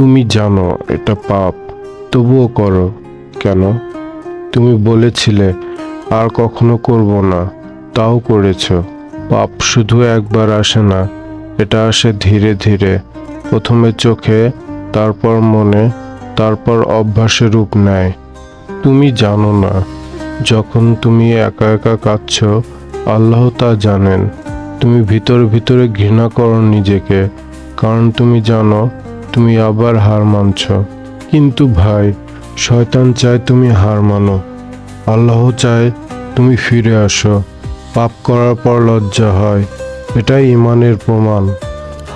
তুমি জানো, এটা পাপ। তবুও করো। কেন? তুমি বলেছিলে, আর কখনো করব না। তাও করেছ। পাপ শুধু একবার আসে না, এটা আসে ধীরে ধীরে। প্রথমে চোখে, তারপর মনে, তারপর অভ্যাসে রূপ নেয়। তুমি জানো না, যখন তুমি একা একা কাঁদছ, আল্লাহ তা জানেন। তুমি ভিতরে ভিতরে ঘৃণা করো নিজেকে, কারণ তুমি জানো তুমি আবার হার মানছ। কিন্তু ভাই, শয়তান চায় তুমি হার মানো। আল্লাহ চায় তুমি ফিরে আসো। পাপ করার পর লজ্জা হয়। এটাই ইমানের প্রমাণ।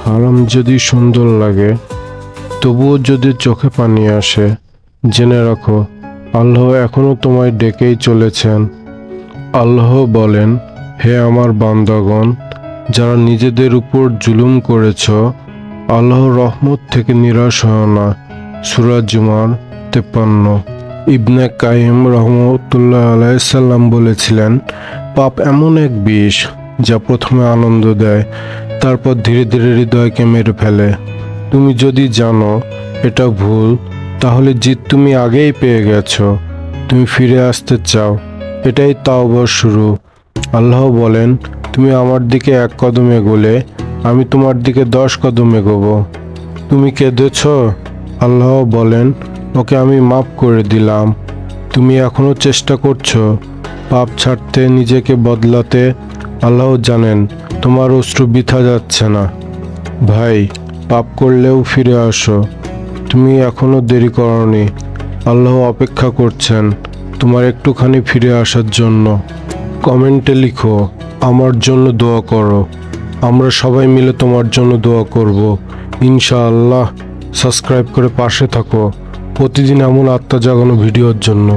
হারাম যদি সুন্দর লাগে, তবুও যদি চোখে পানি আসে, জেনে রাখো, আল্লাহ এখনও তোমায় ডেকেই চলেছেন। আল্লাহ বলেন, হে আমার বান্দাগণ, যারা নিজেদের উপর জুলুম করেছ আল্লাহর রহমত থেকে নিরাশ হয় না। সুরাজ জুমার তেপ্পান্ন। ইবনে কাইম রহমতুল্লাহ আলাইসাল্লাম বলেছিলেন, পাপ এমন এক বিষ যা প্রথমে আনন্দ দেয়, তারপর ধীরে ধীরে হৃদয়কে মেরে ফেলে। তুমি যদি জানো এটা ভুল, তাহলে জিত তুমি আগেই পেয়ে গেছো। তুমি ফিরে আসতে চাও। এটাই তাওবার শুরু। আল্লাহ বলেন, তুমি আমার দিকে এক কদমে এগোলে আমি তোমার দিকে দশ কদম এগোবো। তুমি কেঁদেছ আল্লাহ বলেন, ওকে আমি মাফ করে দিলাম। তুমি এখনও চেষ্টা করছ, পাপ ছাড়তে নিজেকে বদলাতে। আল্লাহ জানেন, তোমার অশ্রু বৃথা যাচ্ছে না। ভাই, পাপ করলেও ফিরে আসো। তুমি এখনও দেরি করনি। আল্লাহ অপেক্ষা করছেন, তোমার একটুখানি ফিরে আসার জন্য। কমেন্টে লিখো, আমার জন্য দোয়া করো। আমরা সবাই মিলে তোমার জন্য দোয়া করব। ইনশাআল্লাহ, সাবস্ক্রাইব করে পাশে থাকো। প্রতিদিন এমন আত্মা জাগানো ভিডিওর জন্য।